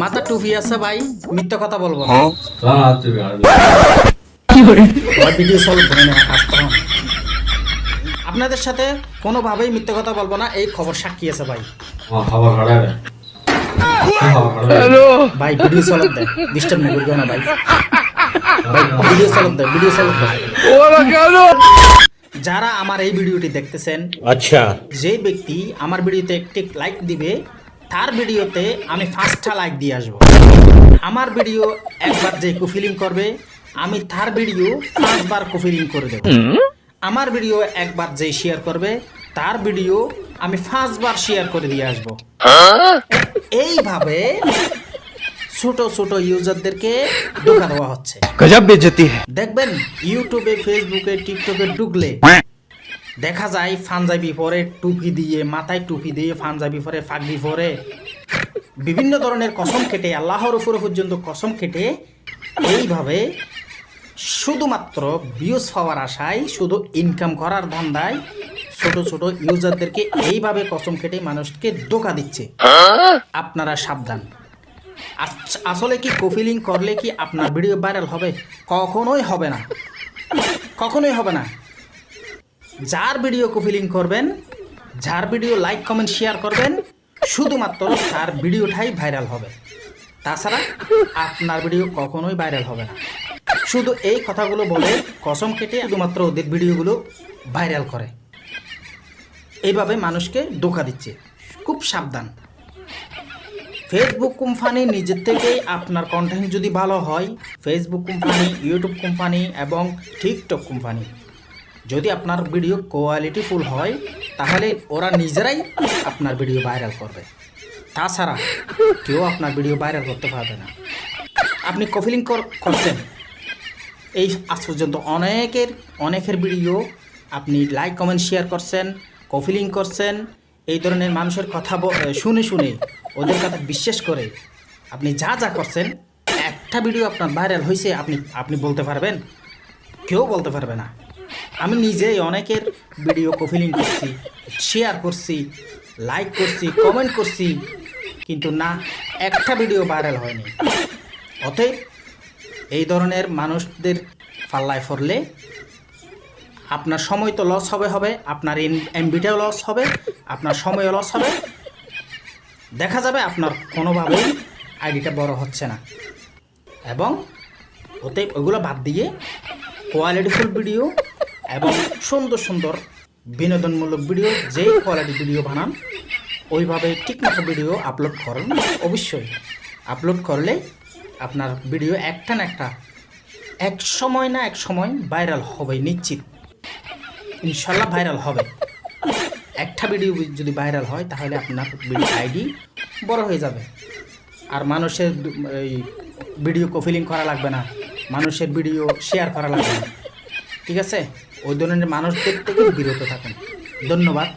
মাথা টুপি আছে ভাই মিথ্য কথা বলব হ্যাঁ। আপনাদের সাথে কোনোভাবেই মিথ্য কথা বলব না এই খবর সাক্ষী আছে ভাই। ভাই ভিডিও চলত দেয় ডিস্টার্ব না করবে না ভাই। ভিডিও চলত দেয় ভিডিও চলত দেয় যারা আমার এই ভিডিওটি দেখতেছেন আচ্ছা। যে ব্যক্তি আমার ভিডিওতে একটি লাইক দিবে তার ভিডিওতে আমি ফার্স্টটা লাইক দিয়ে আসব। আমার ভিডিও একবার যে কুফিলিং করবে আমি তার ভিডিও পাঁচবার কুফিলিং করে দেব। আমার ভিডিও একবার যে শেয়ার করবে তার ভিডিও আমি পাঁচবার শেয়ার করে দিয়ে আসব। এইভাবে ছোট ছোট ইউজারদেরকে ধোকা দেওয়া হচ্ছে। দেখবেন ইউটিউবে ফেসবুকে টিকটকে ঢুকলে দেখা যায় পাঞ্জাবি পরে টুপি দিয়ে, মাথায় টুপি দিয়ে পাঞ্জাবি পরে ফাগড়ি পরে। বিভিন্ন ধরনের কসম কেটে আল্লাহর উপরে পর্যন্ত কসম কেটে এইভাবে শুধুমাত্র ভিউজ পাওয়ার আশায়, শুধু ইনকাম করার ধান্দায় ছোট ছোট ইউজারদেরকে এইভাবে কসম কেটে মানুষকে ধোকা দিচ্ছে। আপনারা সাবধান। আসলে কি কফিলিং করলে কি আপনার ভিডিও ভাইরাল হবে? কখনোই হবে না। কখনোই হবে না। যার ভিডিও কফিলিং করবেন, যার ভিডিও লাইক কমেন্ট শেয়ার করবেন, শুধুমাত্র তার ভিডিওটাই ভাইরাল হবে। তাছাড়া আপনার ভিডিও কখনোই ভাইরাল হবে না। শুধু এই কথাগুলো বলে কসম কেটে শুধুমাত্র ওদের ভিডিওগুলো ভাইরাল করে। এইভাবে মানুষকে ধোকা দিচ্ছে। খুব সাবধান। ফেসবুক কোম্পানি নিজের থেকেই আপনার কন্টেন্ট যদি ভালো হয় ফেসবুক কোম্পানি ইউটিউব কোম্পানি এবং টিকটক কোম্পানি যদি আপনার ভিডিও কোয়ালিটি ফুল হয়, তাহলে ওরা নিজেরাই আপনার ভিডিও ভাইরাল করবে। তাছাড়া কেউ আপনার ভিডিও ভাইরাল করতে পারবে না। আপনি কফিলিং করছেন। এই আজ পর্যন্ত অনেকের অনেকের ভিডিও আপনি লাইক কমেন্ট শেয়ার করছেন কফিলিং করছেন। এই ধরনের মানুষের কথা শুনে শুনে ওদের কথা বিশ্বাস করে আপনি যা যা করছেন, একটা ভিডিও আপনার ভাইরাল হয়েছে আপনি আপনি বলতে পারবেন। কেউ বলতে পারবে না। আমি নিজেই অনেকের ভিডিও কফিলিং করছি শেয়ার করছি লাইক করছি কমেন্ট করছি, কিন্তু না, একটা ভিডিও ভাইরাল হয়নি। অতএব এই ধরনের মানুষদের পাল্লায় পড়লে আপনার সময় তো লস হবে হবে, আপনার এমবিটাও লস হবে, আপনার সময়ও লস হবে। দেখা যাবে আপনার কোনোভাবেই আইডিটা বড় হচ্ছে না। এবং ওতে ওগুলো বাদ দিয়ে কোয়ালিটিফুল ভিডিও এবং সুন্দর সুন্দর বিনোদনমূলক ভিডিও, যেই কোয়ালিটি ভিডিও বানান, ওইভাবে ঠিকমতো ভিডিও আপলোড করুন, অবশ্যই আপলোড করলে আপনার ভিডিও একটা না একটা, এক সময় না এক সময় ভাইরাল হবে নিশ্চিত। ইনশাল্লাহ ভাইরাল হবে। একটা ভিডিও যদি ভাইরাল হয়, তাহলে আপনার ভিডিও আইডি বড় হয়ে যাবে। আর মানুষের এই ভিডিও কফিলিং করা লাগবে না। মানুষের ভিডিও শেয়ার করা লাগবে না। ঠিক আছে? ওই ধরনের মানুষদের থেকে বিরত থাকেন। ধন্যবাদ।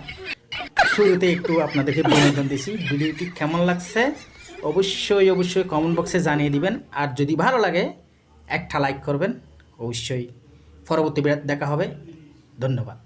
শুরুতে একটু আপনাদেরকে বিনোদন দিছি। ভিডিওটি কেমন লাগছে অবশ্যই অবশ্যই কমেন্ট বক্সে জানিয়ে দিবেন। আর যদি ভালো লাগে, একটা লাইক করবেন। অবশ্যই। পরবর্তী দেখা হবে। ধন্যবাদ।